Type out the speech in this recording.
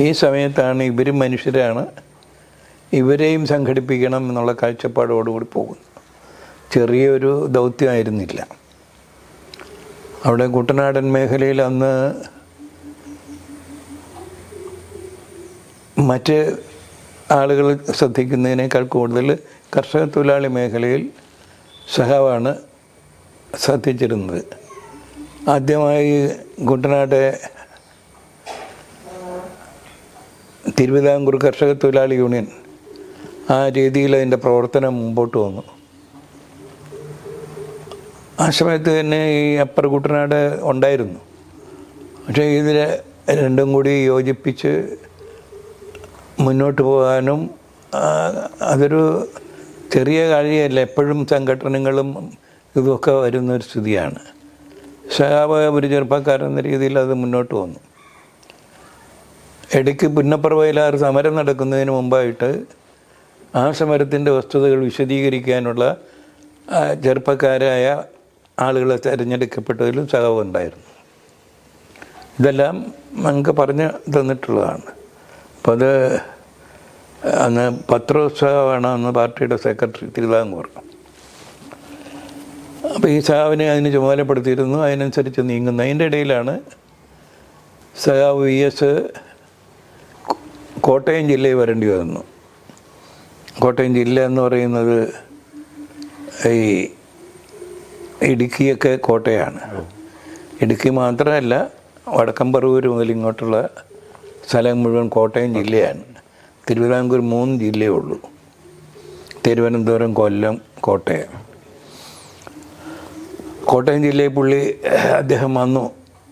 ഈ സമയത്താണ് ഇവരും മനുഷ്യരാണ്. ഇവരെയും സംഘടിപ്പിക്കണം എന്നുള്ള കാഴ്ചപ്പാടോടുകൂടി പോകുന്നു. ചെറിയൊരു ദൗത്യമായിരുന്നില്ല. അവിടെ കുട്ടനാടൻ മേഖലയിൽ അന്ന് മറ്റ് ആളുകൾ ശ്രദ്ധിക്കുന്നതിനേക്കാൾ കൂടുതൽ കർഷക തൊഴിലാളി മേഖലയിൽ സഹാവാണ് ശ്രദ്ധിച്ചിരുന്നത്. ആദ്യമായി കുട്ടനാട് തിരുവിതാംകൂർ കർഷക തൊഴിലാളി യൂണിയൻ ആ രീതിയിൽ അതിന്റെ പ്രവർത്തനം മുമ്പോട്ട് വന്നു. ആ സമയത്ത് തന്നെ ഈ അപ്പർ കുട്ടനാട് ഉണ്ടായിരുന്നു. പക്ഷേ ഇതിനെ രണ്ടും കൂടി യോജിപ്പിച്ച് മുന്നോട്ട് പോകാനും അതൊരു ചെറിയ കാര്യമല്ല എപ്പോഴും സംഘടനകളും ഇതൊക്കെ വരുന്നൊരു സ്ഥിതിയാണ്. സഹാബ ഒരു ചെറുപ്പക്കാരെന്ന രീതിയിൽ അത് മുന്നോട്ട് വന്നു. ഇടയ്ക്ക് പുന്നപ്പറവയലാർ സമരം നടക്കുന്നതിന് മുമ്പായിട്ട് ആ സമരത്തിന്റെ വസ്തുതകൾ വിശദീകരിക്കാനുള്ള ചെറുപ്പക്കാരായ ആളുകളെ തിരഞ്ഞെടുക്കപ്പെട്ടതിലും സഹവുണ്ടായിരുന്നു ഇതെല്ലാം നമുക്ക് പറഞ്ഞു തന്നിട്ടുള്ളതാണ്. അപ്പോൾ അത് അന്ന് പത്രോത്സവമാണ് അന്ന് പാർട്ടിയുടെ സെക്രട്ടറി തിരുവിതാംകൂർ. അപ്പോൾ ഈ സഹാവിനെ അതിന് ചുമതലപ്പെടുത്തിയിരുന്നു. അതിനനുസരിച്ച് നീങ്ങുന്നു. അതിന്റെ ഇടയിലാണ് സഹാവ് വി എസ് കോട്ടയം ജില്ലയിൽ വരേണ്ടി വന്നു. കോട്ടയം ജില്ല എന്ന് പറയുന്നത് ഈ ഇടുക്കിയൊക്കെ കോട്ടയാണ്. ഇടുക്കി മാത്രമല്ല വടക്കമ്പറൂർ മുതൽ ഇങ്ങോട്ടുള്ള സ്ഥലം മുഴുവൻ കോട്ടയം ജില്ലയാണ്. തിരുവിതാംകൂർ മൂന്ന് ജില്ലയേ ഉള്ളൂ. തിരുവനന്തപുരം കൊല്ലം കോട്ടയം. കോട്ടയം ജില്ലയിൽ പുള്ളി അദ്ദേഹം വന്നു.